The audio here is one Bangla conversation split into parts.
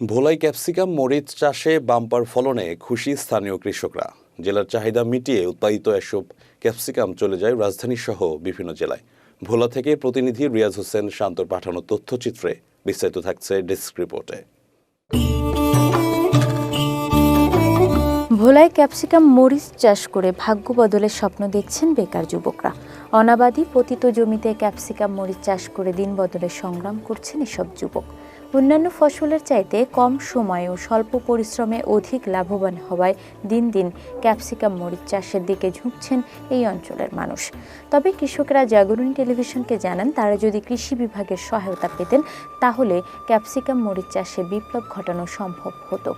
ভোলাই ক্যাপসিকাম মরিচ চাষে বাম্পার ফলনে খুশি স্থানীয় কৃষকরা। জেলার চাহিদা মিটিয়ে উৎপাদিত এসব ক্যাপসিকাম চলে যায় রাজধানী সহ বিভিন্ন জেলায়। ভোলা থেকে প্রতিনিধি রিয়াজ হোসেন শান্তর পাঠানো তথ্যচিত্রে বিস্তারিত থাকছে ডেস্ক রিপোর্টে। ভোলায় ক্যাপসিকাম মরিচ চাষ করে ভাগ্য বদলের স্বপ্ন দেখছেন বেকার যুবকরা। অনাবাদী পতিত জমিতে ক্যাপসিকাম মরিচ চাষ করে দিন বদলের সংগ্রাম করছেন এসব যুবক। অন্যান্য ফসলের চাইতে কম সময়ে ও স্বল্প পরিশ্রমে অধিক লাভবান হওয়ায় দিন দিন ক্যাপসিকাম মরিচ চাষের দিকে ঝুঁকছেন এই অঞ্চলের মানুষ। তবে কৃষকরা জাগরণী টেলিভিশনকে জানান, তারা যদি কৃষি বিভাগের সহায়তা পেতেন, তাহলে ক্যাপসিকাম মরিচ চাষে বিপ্লব ঘটানো সম্ভব হতো।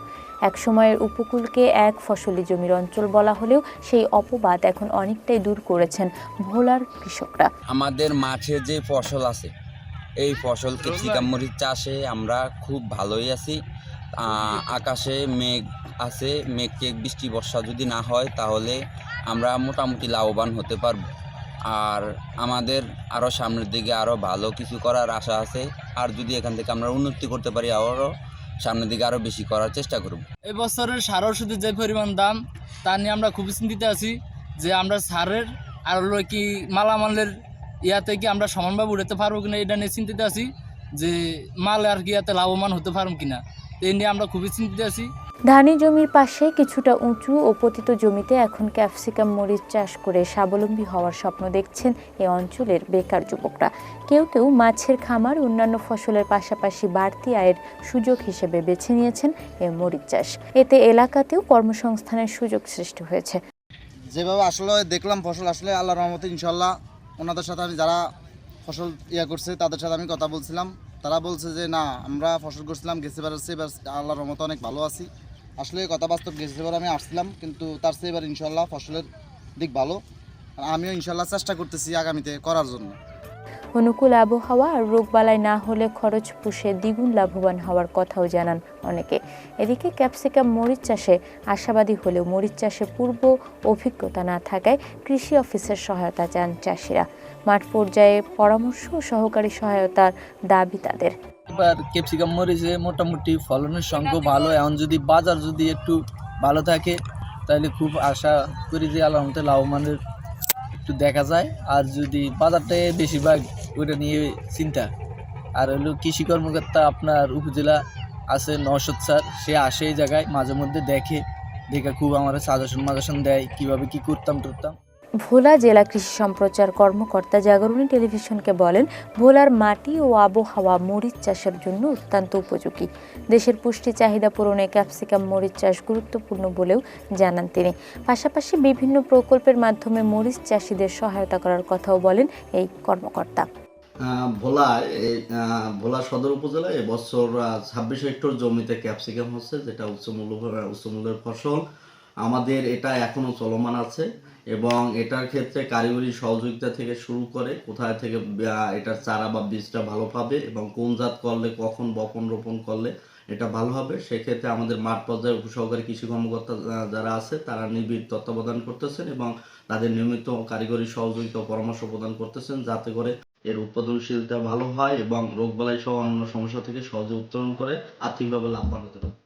এক সময়ের উপকূলকে এক ফসলি জমির অঞ্চল বলা হলেও সেই অপবাদ এখন অনেকটাই দূর করেছেন ভোলার কৃষকরা। আমাদের মাঠে যে ফসল আছে এই ফসল ক্যাপসিকাম মরিচ চাষে আমরা খুব ভালোই আছি। আকাশে মেঘ আছে মেঘকে বৃষ্টি বর্ষা যদি না হয় তাহলে আমরা মোটামুটি লাভবান হতে পারব। আর আমাদের আরও সামনের দিকে আরও ভালো কিছু করার আশা আছে। আর যদি এখান থেকে আমরা উন্নতি করতে পারি আরও সামনের দিকে আরও বেশি করার চেষ্টা করব। এই বছরের সার ওষুধের যে পরিমাণ দাম তা নিয়ে আমরা খুবই চিন্তিত আছি যে আমরা সারের আর হলো কি মালামালের ইয়াতে কি আমরা সমানভাবে উঠাতে পারব কিনা এটা নিয়ে চিন্তিত আছি যে মাল আর কি ইয়াতে লাভবান হতে পারব কিনা তো এই নিয়ে আমরা খুবই চিন্তিত আছি। ধানি জমির পাশে কিছুটা উঁচু ও পতিত জমিতে এখন ক্যাপসিকাম মরিচ চাষ করে স্বাবলম্বী হওয়ার স্বপ্ন দেখছেন এ অঞ্চলের বেকার যুবকরা। কেউ কেউ মাছের খামার অন্যান্য ফসলের পাশাপাশি বাড়তি আয়ের সুযোগ হিসেবে বেছে নিয়েছেন এ মরিচ চাষ। এতে এলাকাতেও কর্মসংস্থানের সুযোগ সৃষ্টি হয়েছে। যেভাবে আসলে দেখলাম ফসল আসলে আল্লাহ রহমতে ইনশাল্লাহ ওনাদের সাথে আমি যারা ফসল ইয়া করছে, তাদের সাথে আমি কথা বলছিলাম। তারা বলছে যে, না, আমরা ফসল করছিলাম, গেছে বার হচ্ছে, এবার আল্লাহর রহমতে অনেক ভালো আছি। আসলে কথা বাস্তব গেছে এবার আমি আসছিলাম, কিন্তু তার চেয়ে এবার ইনশাল্লাহ ফসলের দিক ভালো। আমিও ইনশাল্লাহ চেষ্টা করতেছি আগামীতে করার জন্য। অনুকূল আবহাওয়া আর রোগবালাই না হলে খরচ পুষে দ্বিগুণ লাভবান হওয়ার কথাও জানান অনেকে। এদিকে ক্যাপসিকাম মরিচ চাষে আশাবাদী হলেও মরিচ চাষে পূর্ব অভিজ্ঞতা না থাকায় কৃষি অফিসের সহায়তা চান চাষিরা। মাঠ পর্যায়ে পরামর্শ ও সহকারী সহায়তার দাবি তাদের। এবার ক্যাপসিকাম মরিচে মোটামুটি ফলনের সংখ্যা ভালো। এখন যদি বাজার যদি একটু ভালো থাকে, তাহলে খুব আশা করি যে আল্লাহ লাভবানের একটু দেখা যায়। আর যদি বাজারটাই বেশিরভাগ ওইটা নিয়ে চিন্তা। আর হলো কৃষি কর্মকর্তা আপনার উপজেলা আছে নশদ স্যার, সে আসে এই জায়গায়, মাঝে মধ্যে দেখে। দেখে খুব আমার সাজেশন মাজেশন দেয়, কীভাবে কি করতাম টরতাম। ভোলা জেলা কৃষি সম্প্রচার কর্মকর্তা জাগরণী টেলিভিশনকে বলেন, ভোলার মাটি ও আবহাওয়া মরিচ চাষের জন্য অত্যন্ত উপযোগী। দেশের পুষ্টি চাহিদা পূরণে ক্যাপসিকাম মরিচ চাষ গুরুত্বপূর্ণ বলেও জানান তিনি। পাশাপাশি বিভিন্ন প্রকল্পের মাধ্যমে মরিচ চাষিদের সহায়তা করার কথাও বলেন এই কর্মকর্তা। ভোলা ভোলা সদর উপজেলায় এবছর ছাব্বিশ হেক্টর জমিতে ক্যাপসিকাম হচ্ছে, যেটা উচ্চমূল্য উচ্চমূল্যের ফসল। আমাদের এটা এখনও চলমান আছে এবং এটার ক্ষেত্রে কারিগরি সহযোগিতা থেকে শুরু করে কোথায় থেকে এটার চারা বা বীজটা ভালো পাবে এবং কোন জাত করলে, কখন বপন, রোপণ করলে এটা ভালো হবে, সেক্ষেত্রে আমাদের মাঠ পর্যায়ে উপসহকারী কৃষি কর্মকর্তা যারা আছে, তারা নিবিড় তত্ত্বাবধান করতেছেন এবং তাদের নিয়মিত কারিগরি সহযোগিতা পরামর্শ প্রদান করতেছেন, যাতে করে এর উৎপাদনশীলতা ভালো হয় এবং রোগবালাই সহ অন্যান্য সমস্যা থেকে সহজে উত্তরণ করে, আর্থিকভাবে লাভবান হতে পারে।